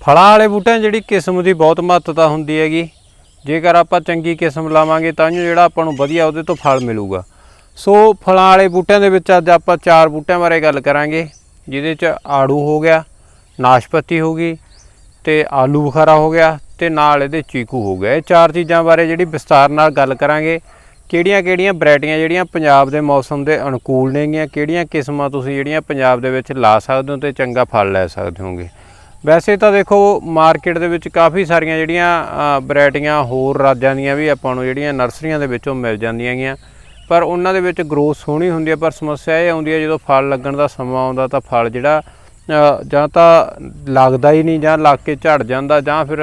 ਫਲਾਂ ਵਾਲੇ ਬੂਟਿਆਂ ਜਿਹੜੀ ਕਿਸਮ ਦੀ ਬਹੁਤ ਮਹੱਤਤਾ ਹੁੰਦੀ ਹੈਗੀ, ਜੇਕਰ ਆਪਾਂ ਚੰਗੀ ਕਿਸਮ ਲਾਵਾਂਗੇ ਤਾਂ ਜੋ ਜਿਹੜਾ ਆਪਾਂ ਨੂੰ ਵਧੀਆ ਉਹਦੇ ਤੋਂ ਫਲ ਮਿਲੂਗਾ। ਸੋ ਫਲਾਂ ਵਾਲੇ ਬੂਟਿਆਂ ਦੇ ਵਿੱਚ ਅੱਜ ਆਪਾਂ ਚਾਰ ਬੂਟਿਆਂ ਬਾਰੇ ਗੱਲ ਕਰਾਂਗੇ, ਜਿਹਦੇ 'ਚ ਆੜੂ ਹੋ ਗਿਆ, ਨਾਸ਼ਪਤੀ ਹੋ ਗਈ ਤੇ ਆਲੂ ਬੁਖਾਰਾ ਹੋ ਗਿਆ ਤੇ ਨਾਲ ਇਹਦੇ ਚੀਕੂ ਹੋ ਗਿਆ। ਇਹ ਚਾਰ ਚੀਜ਼ਾਂ ਬਾਰੇ ਜਿਹੜੀ ਵਿਸਤਾਰ ਨਾਲ ਗੱਲ ਕਰਾਂਗੇ, ਕਿਹੜੀਆਂ-ਕਿਹੜੀਆਂ ਵੈਰਾਈਟੀਆਂ ਜਿਹੜੀਆਂ ਪੰਜਾਬ ਦੇ ਮੌਸਮ ਦੇ ਅਨੁਕੂਲ ਨੇਗੀਆਂ, ਕਿਹੜੀਆਂ ਕਿਸਮਾਂ ਤੁਸੀਂ ਜਿਹੜੀਆਂ ਪੰਜਾਬ ਦੇ ਵਿੱਚ ਲਾ ਸਕਦੇ ਹੋ ਤੇ ਚੰਗਾ ਫਲ ਲੈ ਸਕਦੇ ਹੋਗੇ। ਵੈਸੇ ਤਾਂ ਦੇਖੋ ਮਾਰਕੀਟ ਦੇ ਵਿੱਚ ਕਾਫੀ ਸਾਰੀਆਂ ਜਿਹੜੀਆਂ ਅ, ਵੈਰਾਈਟੀਆਂ ਹੋਰ ਰਾਜਾਂ ਦੀਆਂ ਵੀ ਆਪਾਂ ਨੂੰ ਜਿਹੜੀਆਂ ਨਰਸਰੀਆਂ ਦੇ ਵਿੱਚੋਂ ਮਿਲ ਜਾਂਦੀਆਂ ਗੀਆਂ ਪਰ ਉਹਨਾਂ ਦੇ ਵਿੱਚ ਗਰੋਥ ਸੋਹਣੀ ਹੁੰਦੀ ਹੈ ਪਰ ਸਮੱਸਿਆ ਇਹ ਆਉਂਦੀ ਹੈ ਜਦੋਂ ਫਲ ਲੱਗਣ ਦਾ ਸਮਾਂ ਆਉਂਦਾ ਤਾਂ ਫਲ ਜਿਹੜਾ ਜਾਂ ਤਾਂ ਲੱਗਦਾ ਹੀ ਨਹੀਂ ਜਾਂ ਲੱਗ ਕੇ ਝੜ ਜਾਂਦਾ ਜਾਂ ਫਿਰ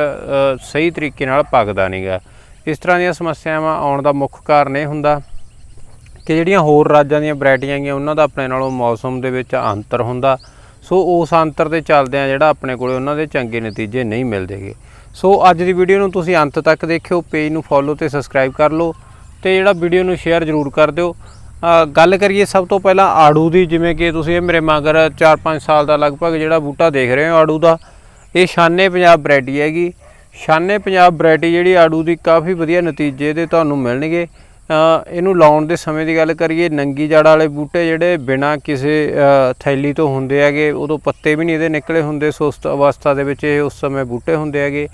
ਸਹੀ ਤਰੀਕੇ ਨਾਲ ਪੱਕਦਾ ਨਹੀਂਗਾ ਇਸ ਤਰ੍ਹਾਂ ਦੀਆਂ ਸਮੱਸਿਆਵਾਂ ਆਉਣ ਦਾ ਮੁੱਖ ਕਾਰਨ ਇਹ ਹੁੰਦਾ ਕਿ ਜਿਹੜੀਆਂ ਹੋਰ ਰਾਜਾਂ ਦੀਆਂ ਵੈਰਾਈਟੀਆਂ ਗੀਆਂ ਉਹਨਾਂ ਦਾ ਆਪਣੇ ਨਾਲੋਂ ਮੌਸਮ ਦੇ ਵਿੱਚ ਅੰਤਰ ਹੁੰਦਾ। ਸੋ ਉਸ ਅੰਤਰ ਦੇ ਚੱਲਦਿਆਂ ਜਿਹੜਾ ਆਪਣੇ ਕੋਲੇ ਉਹਨਾਂ ਦੇ ਚੰਗੇ ਨਤੀਜੇ ਨਹੀਂ ਮਿਲਦੇਗੇ। ਸੋ ਅੱਜ ਦੀ ਵੀਡੀਓ ਨੂੰ ਤੁਸੀਂ ਅੰਤ ਤੱਕ ਦੇਖਿਓ, ਪੇਜ ਨੂੰ ਫੋਲੋ ਤੇ ਸਬਸਕ੍ਰਾਈਬ ਕਰ ਲਓ ਤੇ ਜਿਹੜਾ ਵੀਡੀਓ ਨੂੰ ਸ਼ੇਅਰ ਜ਼ਰੂਰ ਕਰ ਦਿਓ। ਗੱਲ ਕਰੀਏ ਸਭ ਤੋਂ ਪਹਿਲਾਂ ਆੜੂ ਦੀ, ਜਿਵੇਂ ਕਿ ਤੁਸੀਂ ਇਹ ਮੇਰੇ ਮਗਰ 4-5 ਸਾਲ ਦਾ ਲਗਭਗ ਜਿਹੜਾ ਬੂਟਾ ਦੇਖ ਰਹੇ ਹੋ ਆੜੂ ਦਾ, ਇਹ ਸ਼ਾਨੇ ਪੰਜਾਬ ਵੈਰਾਈਟੀ ਹੈਗੀ। ਸ਼ਾਨੇ ਪੰਜਾਬ ਵੈਰਾਈਟੀ ਜਿਹੜੀ ਆੜੂ ਦੀ ਕਾਫੀ ਵਧੀਆ ਨਤੀਜੇ ਦੇ ਤੁਹਾਨੂੰ ਮਿਲਣਗੇ। ਇਹਨੂੰ ਲਾਉਣ ਦੇ ਸਮੇਂ ਦੀ ਗੱਲ ਕਰੀਏ, ਨੰਗੀ ਜੜ ਵਾਲੇ ਬੂਟੇ ਜਿਹੜੇ ਬਿਨਾ ਕਿਸੇ ਥੈਲੀ ਤੋਂ ਹੁੰਦੇ ਹੈਗੇ, ਉਦੋਂ ਪੱਤੇ ਵੀ ਨਹੀਂ ਇਹਦੇ ਨਿਕਲੇ ਹੁੰਦੇ, ਸੁਸਤ ਅਵਸਥਾ ਦੇ ਵਿੱਚ ਇਹ ਉਸ ਸਮੇਂ ਬੂਟੇ ਹੁੰਦੇ ਹੈਗੇ।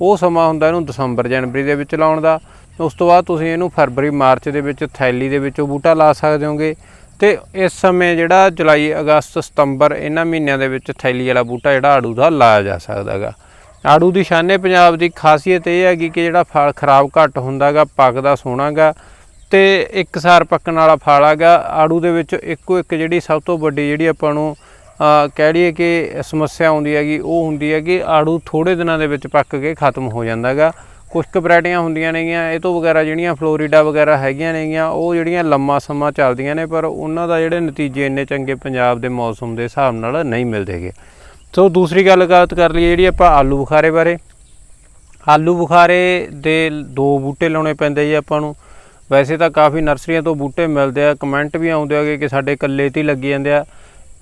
ਉਹ ਸਮਾਂ ਹੁੰਦਾ ਇਹਨੂੰ ਦਸੰਬਰ, ਜਨਵਰੀ ਦੇ ਵਿੱਚ ਲਾਉਣ ਦਾ। ਉਸ ਤੋਂ ਬਾਅਦ ਤੁਸੀਂ ਇਹਨੂੰ ਫਰਵਰੀ, ਮਾਰਚ ਦੇ ਵਿੱਚ ਥੈਲੀ ਦੇ ਵਿੱਚ ਉਹ ਬੂਟਾ ਲਾ ਸਕਦੇ ਹੋਗੇ। ਤੇ ਇਸ ਸਮੇਂ ਜਿਹੜਾ ਜੁਲਾਈ, ਅਗਸਤ, ਸਤੰਬਰ ਇਹਨਾਂ ਮਹੀਨਿਆਂ ਦੇ ਵਿੱਚ ਥੈਲੀ ਵਾਲਾ ਬੂਟਾ ਜਿਹੜਾ ਆੜੂ ਦਾ ਲਾਇਆ ਜਾ ਸਕਦਾ ਹੈਗਾ। ਆੜੂ ਦੀ ਸ਼ਾਨੇ ਪੰਜਾਬ ਦੀ ਖਾਸੀਅਤ ਇਹ ਹੈਗੀ ਕਿ ਜਿਹੜਾ ਫਲ ਖਰਾਬ ਘੱਟ ਹੁੰਦਾਗਾ ਪੱਕਦਾ ਸੋਹਣਾਗਾ ਤੇ ਇੱਕਸਾਰ ਪੱਕਣ ਵਾਲਾ ਫਲ ਹੈਗਾ ਆੜੂ ਦੇ ਵਿੱਚ ਇੱਕੋ ਇੱਕ ਜਿਹੜੀ ਸਭ ਤੋਂ ਵੱਡੀ ਜਿਹੜੀ ਆਪਾਂ ਨੂੰ ਕਹਿ ਲਈਏ ਕਿ ਸਮੱਸਿਆ ਆਉਂਦੀ ਹੈਗੀ, ਉਹ ਹੁੰਦੀ ਹੈ ਕਿ ਆੜੂ ਥੋੜੇ ਦਿਨਾਂ ਦੇ ਵਿੱਚ ਪੱਕ ਕੇ ਖਤਮ ਹੋ ਜਾਂਦਾ ਹੈਗਾ। ਕੁਝ ਕੁ ਵੈਰਾਈਟੀਆਂ ਹੁੰਦੀਆਂ ਨੇਗੀਆਂ, ਇਹ ਤੋਂ ਵਗੈਰਾ ਜਿਹੜੀਆਂ ਫਲੋਰੀਡਾ ਵਗੈਰਾ ਹੈਗੀਆਂ ਨੇਗੀਆਂ, ਉਹ ਜਿਹੜੀਆਂ ਲੰਮਾ ਸਮਾਂ ਚੱਲਦੀਆਂ ਨੇ, ਪਰ ਉਹਨਾਂ ਦਾ ਜਿਹੜੇ ਨਤੀਜੇ ਇੰਨੇ ਚੰਗੇ ਪੰਜਾਬ ਦੇ ਮੌਸਮ ਦੇ ਹਿਸਾਬ ਨਾਲ ਨਹੀਂ ਮਿਲਦੇਗੇ ਸੋ ਦੂਸਰੀ ਗੱਲ ਗੱਲਬਾਤ ਕਰ ਲਈਏ ਜਿਹੜੀ ਆਪਾਂ ਆਲੂ ਬੁਖਾਰੇ ਬਾਰੇ। ਆਲੂ ਬੁਖਾਰੇ ਦੇ ਦੋ ਬੂਟੇ ਲਾਉਣੇ ਪੈਂਦੇ ਜੀ ਆਪਾਂ ਨੂੰ। ਵੈਸੇ ਤਾਂ ਕਾਫੀ ਨਰਸਰੀਆਂ ਤੋਂ ਬੂਟੇ ਮਿਲਦੇ ਆ ਕਮੈਂਟ ਵੀ ਆਉਂਦੇ ਆਗੇ ਕਿ ਸਾਡੇ ਕੱਲੇ ਤੇ ਹੀ ਲੱਗੀ ਜਾਂਦੇ ਆ।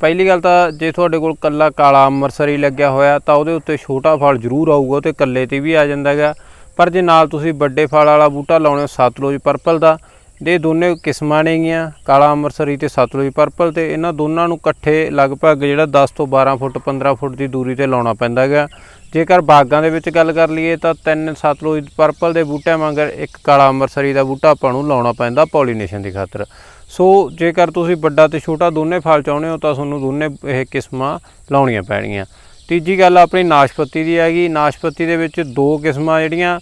ਪਹਿਲੀ ਗੱਲ ਤਾਂ ਜੇ ਤੁਹਾਡੇ ਕੋਲ ਕੱਲਾ ਕਾਲਾ ਅੰਮ੍ਰਿਤਸਰੀ ਲੱਗਿਆ ਹੋਇਆ, ਤਾਂ ਉਹਦੇ ਉੱਤੇ ਛੋਟਾ ਫਲ ਜ਼ਰੂਰ ਆਊਗਾ ਤੇ ਕੱਲੇ ਤੇ ਵੀ ਆ ਜਾਂਦਾ ਹੈਗਾ। ਪਰ ਜੇ ਨਾਲ ਤੁਸੀਂ ਵੱਡੇ ਫਲ ਵਾਲਾ ਬੂਟਾ ਲਾਉਣੇ ਹੋ, ਸਤਲੁਜ ਪਰਪਲ ਦਾ ਦੇ ਦੋਨੇ ਕਿਸਮਾਂ ਨੇਗੀਆਂ ਕਾਲਾ ਅੰਮ੍ਰਿਤਸਰੀ ਤੇ ਸਤਲੁਜ ਪਰਪਲ ਤੇ, ਇਹਨਾਂ ਦੋਨਾਂ ਨੂੰ ਇਕੱਠੇ ਲਗਭਗ ਜਿਹੜਾ 10 ਤੋਂ 12 ਫੁੱਟ 15 ਫੁੱਟ ਦੀ ਦੂਰੀ ਤੇ ਲਾਉਣਾ ਪੈਂਦਾ ਹੈਗਾ। ਜੇਕਰ ਬਾਗਾਂ ਦੇ ਵਿੱਚ ਗੱਲ ਕਰ ਲਈਏ ਤਾਂ ਤਿੰਨ ਸਤਲੁਜ ਪਰਪਲ ਦੇ ਬੂਟਿਆਂ ਵਾਂਗਰ ਇੱਕ ਕਾਲਾ ਅੰਮ੍ਰਿਤਸਰੀ ਦਾ ਬੂਟਾ ਆਪਾਂ ਨੂੰ ਲਾਉਣਾ ਪੈਂਦਾ ਪੋਲੀਨੇਸ਼ਨ ਦੀ ਖਾਤਰ। ਸੋ ਜੇਕਰ ਤੁਸੀਂ ਵੱਡਾ ਤੇ ਛੋਟਾ ਦੋਨੇ ਫਲ ਚਾਹੁੰਦੇ ਹੋ ਤਾਂ ਤੁਹਾਨੂੰ ਦੋਨੇ ਇਹ ਕਿਸਮਾਂ ਲਾਉਣੀਆਂ ਪੈਣਗੀਆਂ। ਤੀਜੀ ਗੱਲ ਆਪਣੀ ਨਾਸ਼ਪਤੀ ਦੀ ਹੈਗੀ। ਨਾਸ਼ਪਤੀ ਦੇ ਵਿੱਚ ਦੋ ਕਿਸਮਾਂ ਜਿਹੜੀਆਂ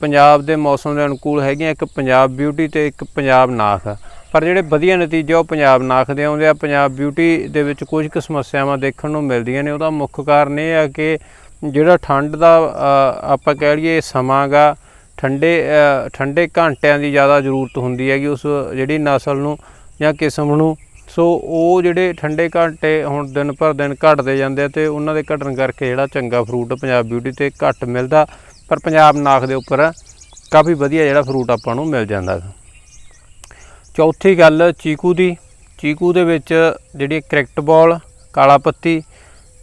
ਪੰਜਾਬ ਦੇ ਮੌਸਮ ਦੇ ਅਨੁਕੂਲ ਹੈਗੀਆਂ, ਇੱਕ ਪੰਜਾਬ ਬਿਊਟੀ ਤੇ ਇੱਕ ਪੰਜਾਬ ਨਾਖ। ਪਰ ਜਿਹੜੇ ਵਧੀਆ ਨਤੀਜੇ ਉਹ ਪੰਜਾਬ ਨਾਖ ਦੇ ਆਉਂਦੇ ਆ। ਪੰਜਾਬ ਬਿਊਟੀ ਦੇ ਵਿੱਚ ਕੁਝ ਕੁ ਸਮੱਸਿਆਵਾਂ ਦੇਖਣ ਨੂੰ ਮਿਲਦੀਆਂ ਨੇ। ਉਹਦਾ ਮੁੱਖ ਕਾਰਨ ਇਹ ਆ ਕਿ ਜਿਹੜਾ ਠੰਡ ਦਾ ਆਪਾਂ ਕਹਿ ਲਈਏ ਸਮਾਂ ਗਾ ਠੰਡੇ ਠੰਡੇ ਘੰਟਿਆਂ ਦੀ ਜ਼ਿਆਦਾ ਜ਼ਰੂਰਤ ਹੁੰਦੀ ਹੈਗੀ ਉਸ ਜਿਹੜੀ ਨਸਲ ਨੂੰ ਜਾਂ ਕਿਸਮ ਨੂੰ। ਸੋ ਉਹ ਜਿਹੜੇ ਠੰਡੇ ਘੰਟੇ ਹੁਣ ਦਿਨ ਪਰ ਦਿਨ ਘਟਦੇ ਜਾਂਦੇ ਆ ਤੇ ਉਹਨਾਂ ਦੇ ਘਟਣ ਕਰਕੇ ਜਿਹੜਾ ਚੰਗਾ ਫਰੂਟ ਪੰਜਾਬ ਬਿਊਟੀ ਤੇ ਘੱਟ ਮਿਲਦਾ, ਪਰ ਪੰਜਾਬ ਨਾਖ ਦੇ ਉੱਪਰ ਕਾਫੀ ਵਧੀਆ ਜਿਹੜਾ ਫਰੂਟ ਆਪਾਂ ਨੂੰ ਮਿਲ ਜਾਂਦਾ। ਚੌਥੀ ਗੱਲ ਚੀਕੂ ਦੀ। ਚੀਕੂ ਦੇ ਵਿੱਚ ਜਿਹੜੀ ਕ੍ਰਿਕਟ ਬਾਲ, ਕਾਲਾ ਪੱਤੀ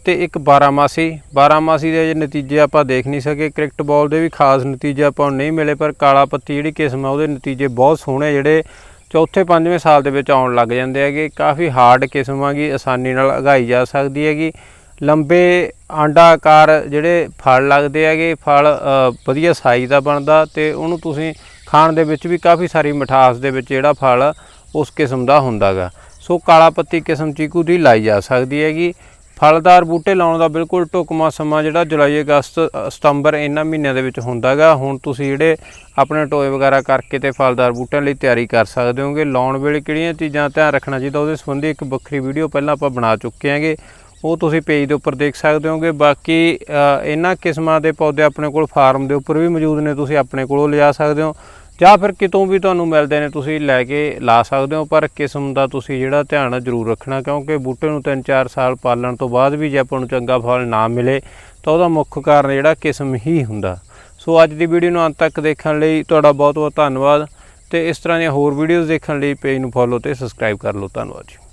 ਤੇ ਇੱਕ 12 ਮਾਸੀ 12 ਮਾਸੀ ਦੇ ਜੇ ਨਤੀਜੇ ਆਪਾਂ ਦੇਖ ਨਹੀਂ ਸਕੇ, ਕ੍ਰਿਕਟ ਬਾਲ ਦੇ ਵੀ ਖਾਸ ਨਤੀਜੇ ਆਪਾਂ ਨੂੰ ਨਹੀਂ ਮਿਲੇ, ਪਰ ਕਾਲਾ ਪੱਤੀ ਜਿਹੜੀ ਕਿਸਮ ਆ, ਉਹਦੇ ਨਤੀਜੇ ਬਹੁਤ ਸੋਹਣੇ ਜਿਹੜੇ ਚੌਥੇ ਪੰਜਵੇਂ ਸਾਲ ਦੇ ਵਿੱਚ ਆਉਣ ਲੱਗ ਜਾਂਦੇ ਹੈਗੇ। ਕਾਫੀ ਹਾਰਡ ਕਿਸਮ ਆਗੀ ਆਸਾਨੀ ਨਾਲ ਉਗਾਈ ਜਾ ਸਕਦੀ ਹੈਗੀ। ਲੰਬੇ ਆਂਡਾ ਆਕਾਰ ਜਿਹੜੇ ਫਲ ਲੱਗਦੇ ਹੈਗੇ, ਫਲ ਵਧੀਆ ਸਾਈਜ਼ ਦਾ ਬਣਦਾ ਤੇ ਉਹਨੂੰ ਤੁਸੀਂ ਖਾਣ ਦੇ ਵਿੱਚ ਵੀ ਕਾਫੀ ਸਾਰੀ ਮਿਠਾਸ ਦੇ ਵਿੱਚ ਜਿਹੜਾ ਫਲ ਉਸ ਕਿਸਮ ਦਾ ਹੁੰਦਾਗਾ ਸੋ ਕਾਲਾ ਪੱਤੀ ਕਿਸਮ ਚੀਕੂ ਦੀ ਲਾਈ ਜਾ ਸਕਦੀ ਹੈਗੀ। ਫਲਦਾਰ ਬੂਟੇ ਲਾਉਣ ਦਾ ਬਿਲਕੁਲ ਢੁਕਮਾ ਸਮਾਂ ਜਿਹੜਾ ਜੁਲਾਈ, ਅਗਸਤ ਸਤੰਬਰ ਇਹਨਾਂ ਮਹੀਨਿਆਂ ਦੇ ਵਿੱਚ ਹੁੰਦਾਗਾ। ਹੁਣ ਤੁਸੀਂ ਜਿਹੜੇ ਆਪਣੇ ਟੋਏ ਵਗੈਰਾ ਕਰਕੇ ਤੇ ਫਲਦਾਰ ਬੂਟਿਆਂ ਲਈ ਤਿਆਰੀ ਕਰ ਸਕਦੇ ਹੋਗੇ। ਲਾਉਣ ਵੇਲੇ ਕਿਹੜੀਆਂ ਚੀਜ਼ਾਂ ਧਿਆਨ ਰੱਖਣਾ ਚਾਹੀਦਾ, ਉਹਦੇ ਸੰਬੰਧੀ ਇੱਕ ਵੱਖਰੀ ਵੀਡੀਓ ਪਹਿਲਾਂ ਆਪਾਂ ਬਣਾ ਚੁੱਕੇ ਹਾਂਗੇ। ਉਹ ਤੁਸੀਂ ਪੇਜ ਦੇ ਉੱਪਰ ਦੇਖ ਸਕਦੇ ਹੋਗੇ। ਬਾਕੀ ਇਹਨਾਂ ਕਿਸਮਾਂ ਦੇ ਪੌਦੇ ਆਪਣੇ ਕੋਲ ਫਾਰਮ ਦੇ ਉੱਪਰ ਵੀ ਮੌਜੂਦ ਨੇ, ਤੁਸੀਂ ਆਪਣੇ ਕੋਲੋਂ ਲਿਜਾ ਸਕਦੇ ਹੋ। ਜਾਂ ਫਿਰ ਕਿਤੋਂ ਵੀ ਤੁਹਾਨੂੰ ਮਿਲਦੇ ਨੇ, ਤੁਸੀਂ ਲੈ ਕੇ ਲਾ ਸਕਦੇ ਹੋ, ਪਰ ਕਿਸਮ ਦਾ ਤੁਸੀਂ ਜਿਹੜਾ ਧਿਆਨ ਜ਼ਰੂਰ ਰੱਖਣਾ, ਕਿਉਂਕਿ ਬੂਟੇ ਨੂੰ 3-4 ਸਾਲ ਪਾਲਣ ਤੋਂ ਬਾਅਦ ਵੀ ਜੇ ਆਪਾਂ ਨੂੰ ਚੰਗਾ ਫਲ ਨਾ ਮਿਲੇ, ਤਾਂ ਉਹਦਾ ਮੁੱਖ ਕਾਰਨ ਜਿਹੜਾ ਕਿਸਮ ਹੀ ਹੁੰਦਾ। ਸੋ ਅੱਜ ਦੀ ਵੀਡੀਓ ਨੂੰ ਅੰਤ ਤੱਕ ਦੇਖਣ ਲਈ ਤੁਹਾਡਾ ਬਹੁਤ ਬਹੁਤ ਧੰਨਵਾਦ, ਤੇ ਇਸ ਤਰ੍ਹਾਂ ਦੀਆਂ ਹੋਰ ਵੀਡੀਓਜ਼ ਦੇਖਣ ਲਈ ਪੇਜ ਨੂੰ ਫੋਲੋ ਤੇ ਸਬਸਕ੍ਰਾਈਬ ਕਰ ਲਓ। ਧੰਨਵਾਦ ਜੀ।